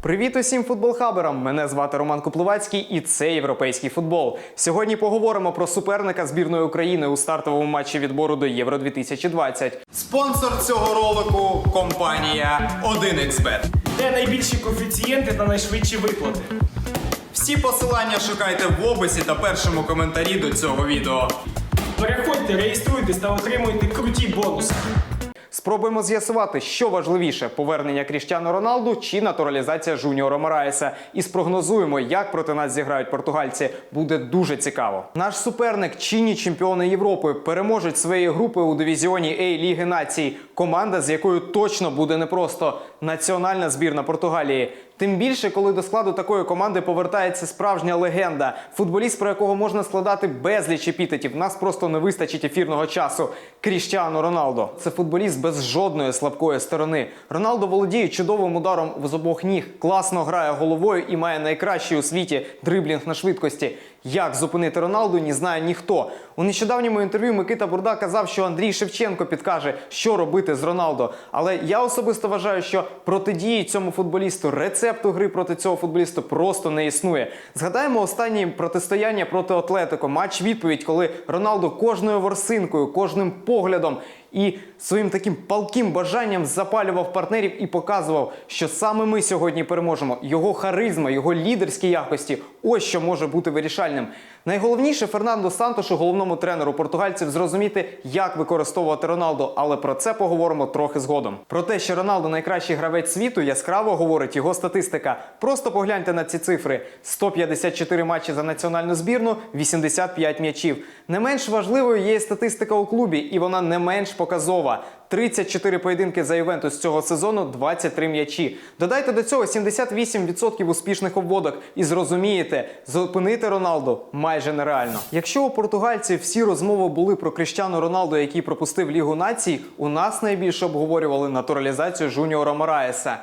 Привіт усім футбол-хаберам! Мене звати Роман Купловацький і це європейський футбол. Сьогодні поговоримо про суперника збірної України у стартовому матчі відбору до Євро 2020. Спонсор цього ролику компанія 1xBet. Де найбільші коефіцієнти та найшвидші виплати? Всі посилання шукайте в описі та першому коментарі до цього відео. Переходьте, реєструйтесь та отримуйте круті бонуси. Спробуємо з'ясувати, що важливіше: повернення Кріштіану Роналду чи натуралізація Жуніора Мораєса. І спрогнозуємо, як проти нас зіграють португальці. Буде дуже цікаво. Наш суперник, чинні чемпіони Європи, переможуть своєї групи у дивізіоні A Ліги Націй. Команда, з якою точно буде непросто національна збірна Португалії. Тим більше, коли до складу такої команди повертається справжня легенда, футболіст, про якого можна складати безліч епітетів. Нас просто не вистачить ефірного часу. Кріштіану Роналдо. Це футболіст без жодної слабкої сторони. Роналдо володіє чудовим ударом з обох ніг, класно грає головою і має найкращий у світі дриблінг на швидкості. Як зупинити Роналду, не знає ніхто. У нещодавньому інтерв'ю Микита Бурда казав, що Андрій Шевченко підкаже, що робити з Роналдо. Але я особисто вважаю, що протидії цьому футболісту, рецепту гри проти цього футболісту просто не існує. Згадаємо останні протистояння проти Атлетико. Матч відповідь, коли Роналдо кожною ворсинкою, кожним поглядом і своїм таким палким бажанням запалював партнерів і показував, що саме ми сьогодні переможемо. Його харизма, його лідерські якості ось що може бути вирішальним. Найголовніше Фернандо Сантошу, головному тренеру португальців, зрозуміти, як використовувати Роналдо, але про це поговоримо трохи згодом. Про те, що Роналдо найкращий гравець світу, яскраво говорить його статистика. Просто погляньте на ці цифри: 154 матчі за національну збірну, 85 м'ячів. Не менш важливою є статистика у клубі, і вона не менш показова. 34 поєдинки за Ювентус цього сезону, 23 м'ячі. Додайте до цього 78% успішних обводок і зрозумієте, зупинити Роналду майже нереально. Якщо у португальців всі розмови були про Кріштіану Роналду, який пропустив Лігу націй, у нас найбільше обговорювали натуралізацію Жуніора Мораєса.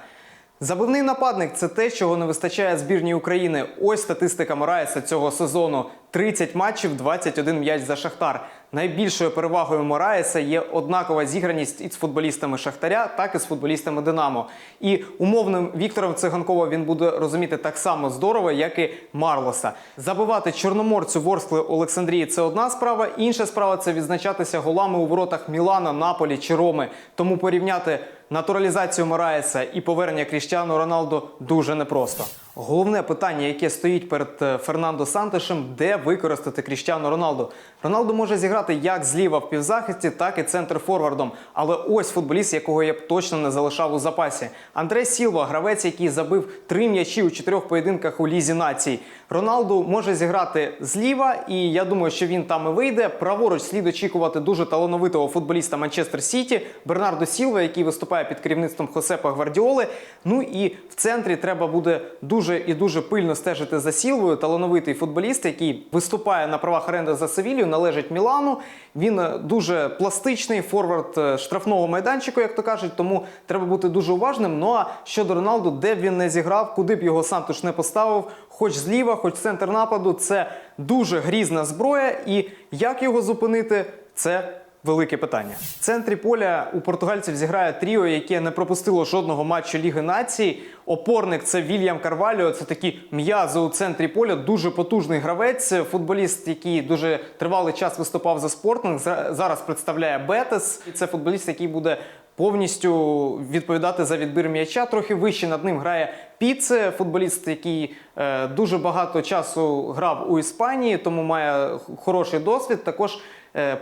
Забивний нападник це те, чого не вистачає збірній України. Ось статистика Мораєса цього сезону: 30 матчів, 21 м'яч за Шахтар. Найбільшою перевагою Мораєса є однакова зіграність із футболістами Шахтаря, так і з футболістами Динамо. І умовним Віктором Циганкова він буде розуміти так само здорово, як і Марлоса. Забивати чорноморцю Ворскли Олександрії це одна справа. Інша справа це відзначатися голами у воротах Мілана, Наполі чи Роми. Тому порівняти натуралізацію Мораєса і повернення Кріштіану Роналду дуже непросто. Головне питання, яке стоїть перед е, Фернандо Сантешем, де використати Кріштіану Роналду. Роналду може зіграти як зліва в півзахисті, так і центр форвардом. Але ось футболіст, якого я б точно не залишав у запасі. Андре Сілва, гравець, який забив три м'ячі у чотирьох поєдинках у лізі націй. Роналду може зіграти зліва, і я думаю, що він там і вийде. Праворуч слід очікувати дуже талановитого футболіста Манчестер Сіті Бернардо Сілва, який виступає під керівництвом Хосепа Гвардіоли. Ну і в центрі треба буде дуже і дуже пильно стежити за Сілвою. Талановитий футболіст, який виступає на правах оренди за Севілью, належить Мілану. Він е, дуже пластичний форвард е, штрафного майданчику, як то кажуть. Тому треба бути дуже уважним. Ну а щодо Роналду, де б він не зіграв, куди б його Сантуш не поставив, хоч зліва, хоч центр нападу, це дуже грізна зброя. І як його зупинити, це. Велике питання. В центрі поля у португальців зіграє тріо, яке не пропустило жодного матчу Ліги націй. Опорник це Вільям Карваліо. Це такі м'язи у центрі поля. Дуже потужний гравець. Футболіст, який дуже тривалий час виступав за спортинг. Зараз представляє Бетес. Це футболіст, який буде повністю відповідати за відбір м'яча. Трохи вище над ним грає Піце, футболіст, який е, дуже багато часу грав у Іспанії, тому має хороший досвід. Також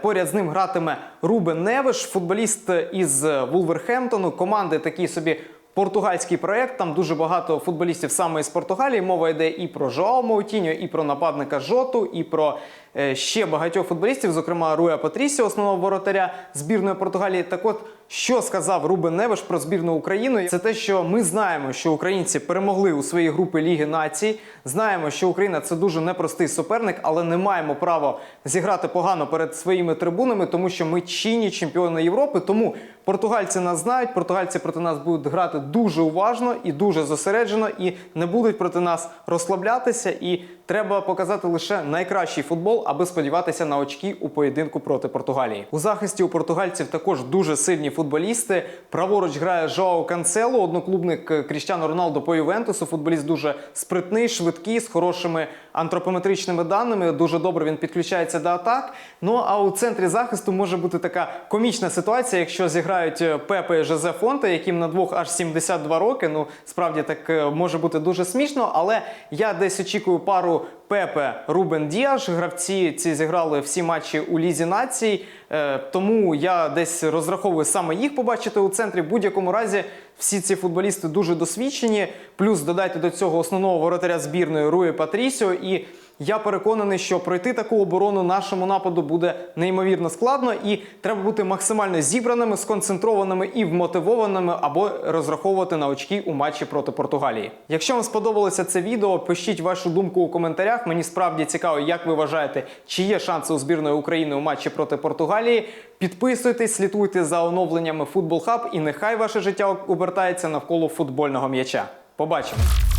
поряд з ним гратиме Рубен Невиш, футболіст із Вулверхемптону. Команди такі собі. Португальський проект, там дуже багато футболістів саме із Португалії. Мова йде і про Жоао Маутіньо, і про нападника Жоту, і про е, ще багатьох футболістів, зокрема Руя Патрісі, основного воротаря збірної Португалії. Так от, що сказав Рубен Невиш про збірну України, це те, що ми знаємо, що українці перемогли у своїй групі Ліги націй. Знаємо, що Україна це дуже непростий суперник, але не маємо права зіграти погано перед своїми трибунами, тому що ми чинні чемпіони Європи. Тому Португальці нас знають, португальці проти нас будуть грати дуже уважно і дуже зосереджено, і не будуть проти нас розслаблятися. І треба показати лише найкращий футбол, аби сподіватися на очки у поєдинку проти Португалії. У захисті у португальців також дуже сильні футболісти. Праворуч грає Жоао Канцело, одноклубник Кріштіану Роналдо по Ювентусу. Футболіст дуже спритний, швидкий, з хорошими антропометричними даними. Дуже добре він підключається до атак. Ну а у центрі захисту може бути така комічна ситуація, якщо зіграють е, Пепе і Жозе Фонте, яким на двох аж 72 роки. Ну справді так е, може бути дуже смішно, але я десь очікую пару Пепе Рубен Діаш. Гравці ці зіграли всі матчі у Лізі націй. Е, Тому я десь розраховую саме їх побачити у центрі. В будь-якому разі всі ці футболісти дуже досвідчені. Плюс додайте до цього основного воротаря збірної Руї Патрісіо. І я переконаний, що пройти таку оборону нашому нападу буде неймовірно складно, і треба бути максимально зібраними, сконцентрованими і вмотивованими, або розраховувати на очки у матчі проти Португалії. Якщо вам сподобалося це відео, пишіть вашу думку у коментарях. Мені справді цікаво, як ви вважаєте, чи є шанси у збірної України у матчі проти Португалії. Підписуйтесь, слідкуйте за оновленнями Футбол Хаб, і нехай ваше життя обертається навколо футбольного м'яча. Побачимось!